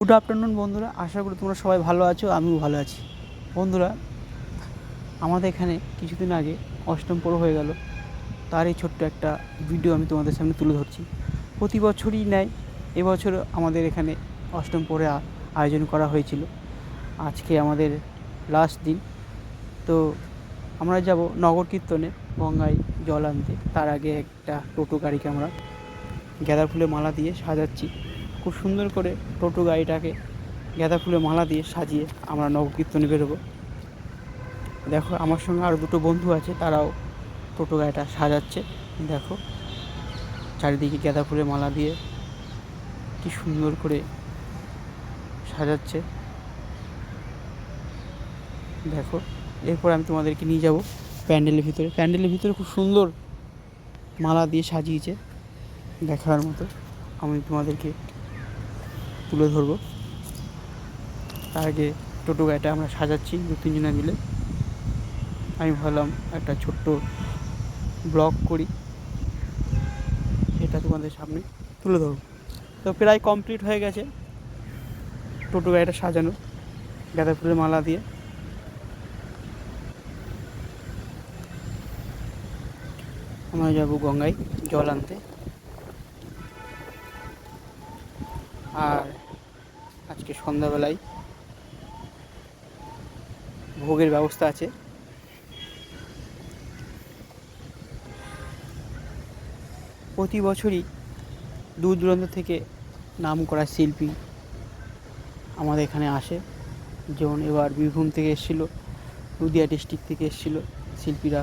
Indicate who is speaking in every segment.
Speaker 1: Good afternoon বন্ধুরা। আশা করি তোমরা সবাই ভালো আছো, আমিও ভালো আছি। বন্ধুরা, আমাদের এখানে কিছুদিন আগে অষ্টম পর্ব হয়ে গেল। তারই ছোট্ট একটা ভিডিও আমি তোমাদের সামনে তুলে ধরছি। প্রতি বছরই নেয় এবছর আমাদের এখানে অষ্টম পরে আয়োজন করা হয়েছিল। আজকে আমাদের লাস্ট দিন। তো আমরা যাব নগর কীর্তনে, গঙ্গায় জল আনতে। তার আগে একটা টোটো গাড়িকে আমরা গাঁদা ফুলে মালা দিয়ে সাজাচ্ছি। খুব সুন্দর করে টোটো গাড়িটাকে গাঁদা ফুলে মালা দিয়ে সাজিয়ে আমরা নবকীর্তনে বেরোবো। দেখো, আমার সঙ্গে আরও দুটো বন্ধু আছে, তারাও টোটো গাড়িটা সাজাচ্ছে। দেখো, চারিদিকে গাঁদা ফুলে মালা দিয়ে কি সুন্দর করে সাজাচ্ছে। দেখো, এরপর আমি তোমাদেরকে নিয়ে যাব প্যান্ডেলের ভিতরে। প্যান্ডেলের ভিতরে খুব সুন্দর মালা দিয়ে সাজিয়েছে দেখার মতো। আমি তোমাদেরকে তুলে ধরবো। তার আগে টোটো গাড়িটা আমরা সাজাচ্ছি, দু তিনজনে মিলে। আমি ভাবলাম একটা ছোট্ট ব্লগ করি, সেটা তোমাদের সামনে তুলে ধরবো। তো প্রায় কমপ্লিট হয়ে গেছে টোটো গাড়িটা সাজানো, গাঁদা ফুলের মালা দিয়ে। আমরা যাব গঙ্গায় জল আনতে। আর আজকে সন্ধ্যাবেলায় ভোগের ব্যবস্থা আছে। প্রতি বছরই দূর দূরান্ত থেকে নাম করা শিল্পী আমাদের এখানে আসে। যেমন এবার বীরভূম থেকে এসেছিল, নদিয়া ডিস্ট্রিক্ট থেকে এসেছিল শিল্পীরা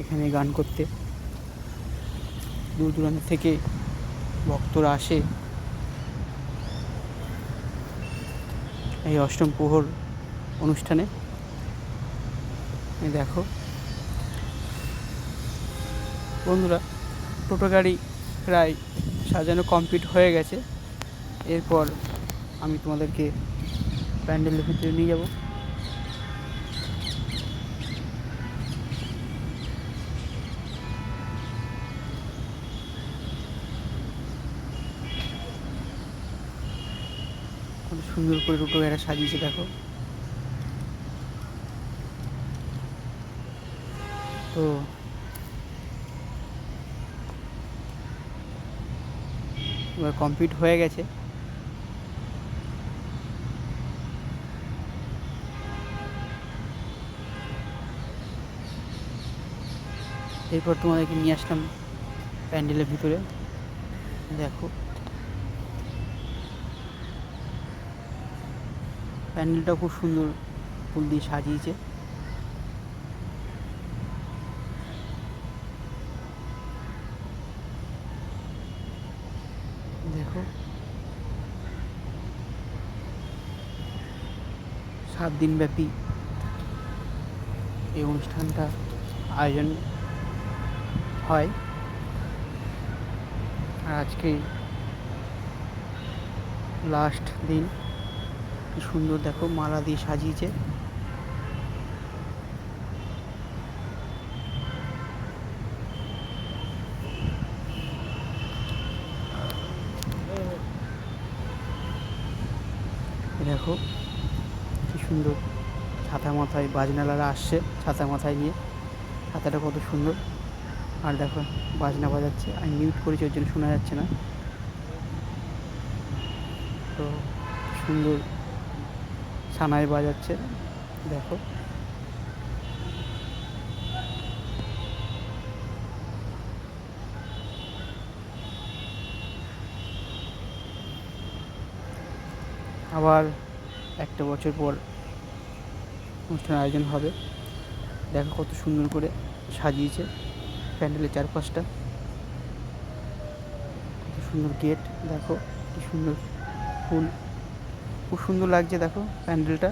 Speaker 1: এখানে গান করতে। দূর দূরান্ত থেকে ভক্তরা আসে। এই অষ্টম প্রহর অনুষ্ঠানে। দেখো। বন্ধুরা, টোটো গাড়ি প্রায় সাজানো কমপ্লিট হয়ে গেছে। এরপর আমি তোমাদেরকে প্যান্ডেলের ভিতরে নিয়ে যাব। কত সুন্দর করে টোটো গাড়িটা সাজিয়েছে, দেখো। তো এবার কমপ্লিট হয়ে গেছে। এরপর তোমাদেরকে নিয়ে আসলাম প্যান্ডেলের ভিতরে। দেখো। প্যান্ডেলটা খুব সুন্দর ফুল দিয়ে সাজিয়েছে। দেখো। সাত দিন ব্যাপী এই অনুষ্ঠানটা আয়োজন হয়। আজকে লাস্ট দিন কি সুন্দর দেখো, মালা দিয়ে সাজিয়েছে। দেখো, কি সুন্দর ছাতা মাথায়, বাজনালারা আসছে ছাতা মাথায় নিয়ে। ছাতাটা কত সুন্দর। আর দেখো, বাজনা বাজাচ্ছে। আমি মিউট করেছি, ওর জন্য শোনা যাচ্ছে না। তো সুন্দর সানাই বাজাচ্ছে। দেখো। আবার একটা বছর পর অনুষ্ঠান আয়োজন হবে। দেখো কত সুন্দর করে সাজিয়েছে প্যান্ডেলের চারপাশটা। কত সুন্দর গেট, দেখো কি সুন্দর ফুল। খুব সুন্দর লাগছে, দেখো প্যান্ডেলটা।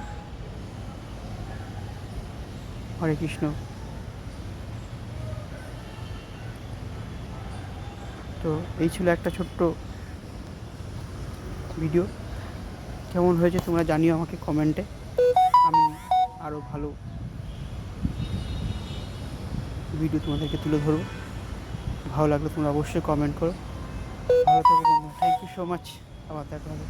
Speaker 1: হরে কৃষ্ণ। তো এই ছিল একটা ছোট্ট ভিডিও। কেমন হয়েছে তোমরা জানিও আমাকে কমেন্টে। আমি আরও ভালো ভিডিও তোমাদেরকে তুলে ধরবো। ভালো লাগলে তোমরা অবশ্যই কমেন্ট করো। ভালো থেকো বন্ধু। থ্যাংক ইউ সো মাচ
Speaker 2: আবার দেখা হবে।